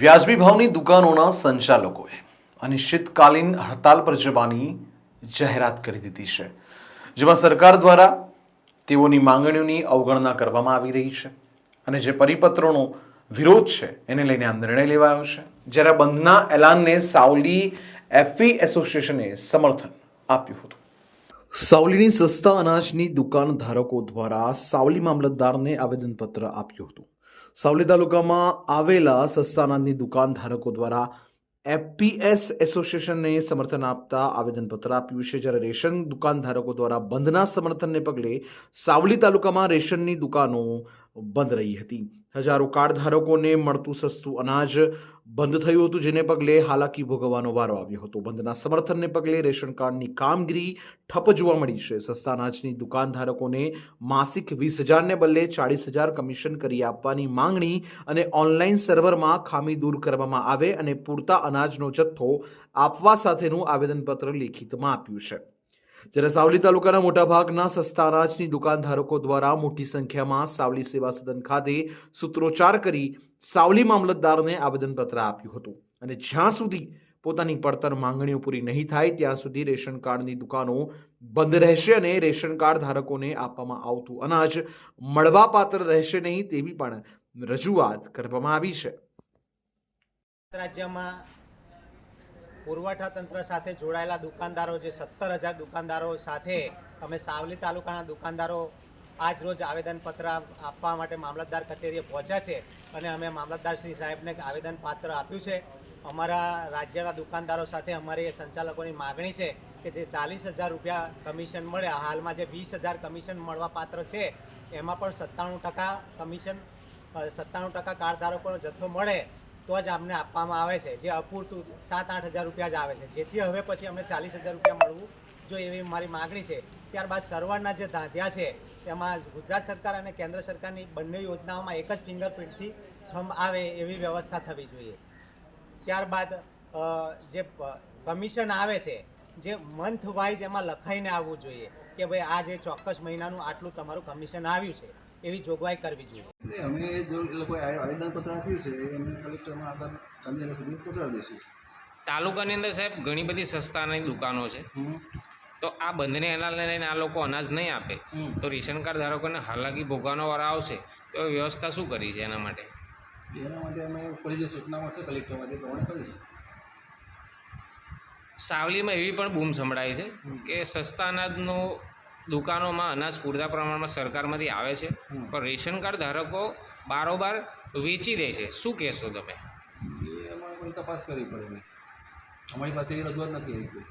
વ્યાજબી ભાવની દુકાનોના સંચાલકોએ અનિશ્ચિતકાલીન હડતાલ પર જવાની જાહેરાત કરી દીધી છે, જેમાં સરકાર દ્વારા તેઓની માંગણીઓની અવગણના કરવામાં આવી રહી છે અને જે પરિપત્રોનો વિરોધ છે એને લઈને આ નિર્ણય લેવાયો છે. જ્યારે બંધના એલાનને સાવલી એફી એસોસિએશને સમર્થન આપ્યું હતું. સાવલીની સસ્તા અનાજની દુકાન ધારકો દ્વારા સાવલી મામલતદારને આવેદનપત્ર આપ્યું હતું. સાવલી તાલુકામાં આવેલા સસ્તાનાથની દુકાન ધારકો દ્વારા એફપીએસ એસોસિએશનને સમર્થન આપતા આવેદનપત્ર આપ્યું છે. જ્યારે રેશન દુકાન ધારકો દ્વારા બંધના સમર્થનને પગલે સાવલી તાલુકામાં રેશનની દુકાનો બંધ રહી હતી. હજારો કાર્ડ ધારકોને મળતું સસ્તું અનાજ બંધ થયું હતું, જેને પગલે હાલાકી ભોગવવાનો વારો આવ્યો હતો. બંધના સમર્થનને પગલે રેશન કાર્ડની કામગીરી ઠપ જોવા મળી છે. સસ્તા અનાજની દુકાનધારકોને માસિક વીસ હજારને બદલે ચાળીસ હજાર કમિશન કરી આપવાની માંગણી અને ઓનલાઈન સર્વરમાં ખામી દૂર કરવામાં આવે અને પૂરતા અનાજનો જથ્થો આપવા સાથેનું આવેદનપત્ર લેખિતમાં આપ્યું છે. જ્યારે સાવલી તાલુકાના મોટાભાગના સસ્તા અનાજની દુકાનધારકો દ્વારા મોટી સંખ્યામાં સાવલી સેવા સદન ખાતે સૂત્રોચ્ચાર કરી સાવલી મામલતદારને આવેદનપત્ર આપ્યું હતું. અને જ્યાં સુધી પોતાની પડતર માંગણીઓ પૂરી નહીં થાય, ત્યાં સુધી રેશન કાર્ડની દુકાનો બંધ રહેશે અને રેશન કાર્ડ ધારકોને આપવામાં આવતું અનાજ મળવાપાત્ર રહેશે નહીં તેવી પણ રજૂઆત કરવામાં આવી છે. રાજ્યમાં પુરવઠા તંત્ર સાથે જોડાયેલા દુકાનદારો જે સત્તર હજાર દુકાનદારો સાથે અમે સાવલી તાલુકાના દુકાનદારો આજ રોજ આવેદનપત્ર આપવા માટે મામલતદાર કચેરીએ પહોંચ્યા છે અને અમે મામલતદાર શ્રી સાહેબને આવેદનપત્ર આપ્યું છે. અમારા રાજ્યના દુકાનદારો સાથે અમારી સંચાલકોની માગણી છે કે જે ચાલીસ હજાર રૂપિયા કમિશન મળે હાલમાં જે વીસ હજાર કમિશન મળવા પાત્ર છે, એમાં પણ સત્તાણું ટકા કમિશન સત્તાણું ટકા કારધારકોનો જથ્થો મળે. તો જ અમને આપવામાં આવે છે. જે અપૂરતું સાત આઠ હજાર રૂપિયા જ આવે છે. જેથી હવે પછી અમને ચાલીસ હજાર રૂપિયા મળવું જોઈએ એવી મારી માગણી છે. ત્યારબાદ સરવાળના જે ધાંધ્યા છે, તેમાં ગુજરાત સરકાર અને કેન્દ્ર સરકારની બંને યોજનાઓમાં એક જ ફિંગરપ્રિન્ટથી થમ આવે એવી વ્યવસ્થા થવી જોઈએ. ત્યારબાદ જે કમિશન આવે છે, જે મંથ વાઇઝ એમાં લખાઈને આવવું જોઈએ કે ભાઈ આ જે ચોક્કસ મહિનાનું આટલું તમારું કમિશન આવ્યું છે, એવી જોગવાઈ કરવી જોઈએ. એટલે અમે જો એ લોકોએ આવેદનપત્ર આપ્યું છે એ અમે કલેક્ટરમાં આગળ ગાંધીનગર સુધી પહોંચાડી દઈશું. તાલુકાની અંદર સાહેબ ઘણી બધી સસ્તાની દુકાનો છે. તો આ બંધને એના લઈને આ લોકો અનાજ નહીં આપે. તો રેશન કાર્ડ ધારકોને હાલાકી ભોગવાનો વારો આવશે તો વ્યવસ્થા શું કરી છે એના માટે? એના માટે અમે ફરી જે સૂચના મળશે કલેક્ટરમાંથી પ્રમાણે કરીશું. સાવલીમાં એવી પણ બૂમ સંભળાય છે કે સસ્તા અનાજનું દુકાનોમાં અનાજ પૂરતા પ્રમાણમાં સરકારમાંથી આવે છે. પણ રેશન કાર્ડ ધારકો બારોબાર વેચી દે છે. શું કહેશો તમે? એ અમારે કોઈ તપાસ કરવી પડે એની અમારી પાસે એ રજૂઆત નથી આવી